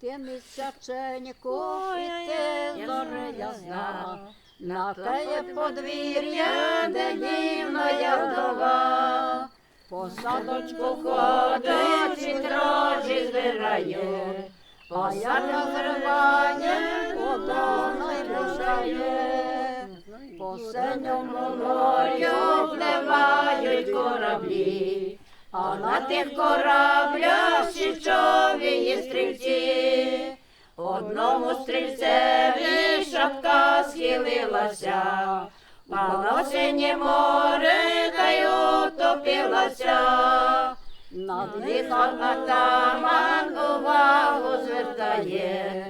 Ти місяченьку, і ясна, на теє подвір'я, де дівна вдова, по садочку ходить і дрожжі збирає, а я розриває, вода не пускає. По синьому морю пливають кораблі, а на тих кораблях січові стрільці. Стрільцеві шапка схилилася, пала синє море та й утопилася. Над лісом атаман увагу звертає,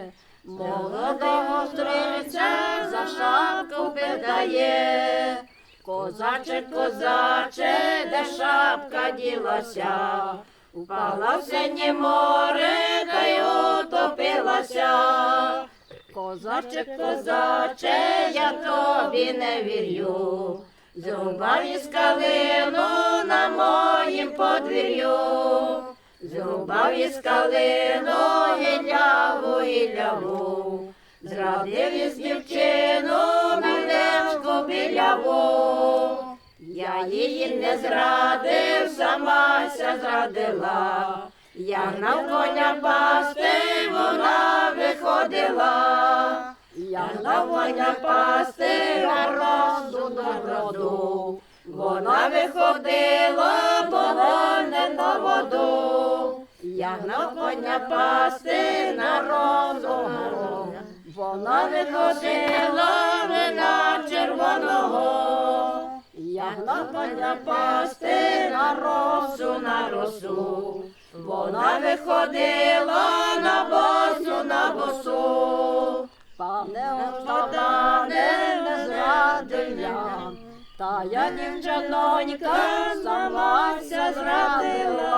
молодого стрільця за шапку питає. Козаче, козаче, де шапка ділася, упала в синє море утопилася. Козаче, козаче, я тобі не вірю, зрубав із калину на моїм подвір'ю. Зрубав із калину гіляву, гіляву, зрадив із дівчину милечку біляву. Я її не зрадив, самася зрадила. Я на коня пасти, вона виходила. Я на коня пасти, на роду до роду. Вона виходила, не на воду. Я на коня пасти, на роду. Вона виходила, вина червоного. Я на коня пасти, на росу, на росу. Вона виходила на босу, на босу. Пане отамане, не зрадиня, та я дівчанонька, самася зрадила.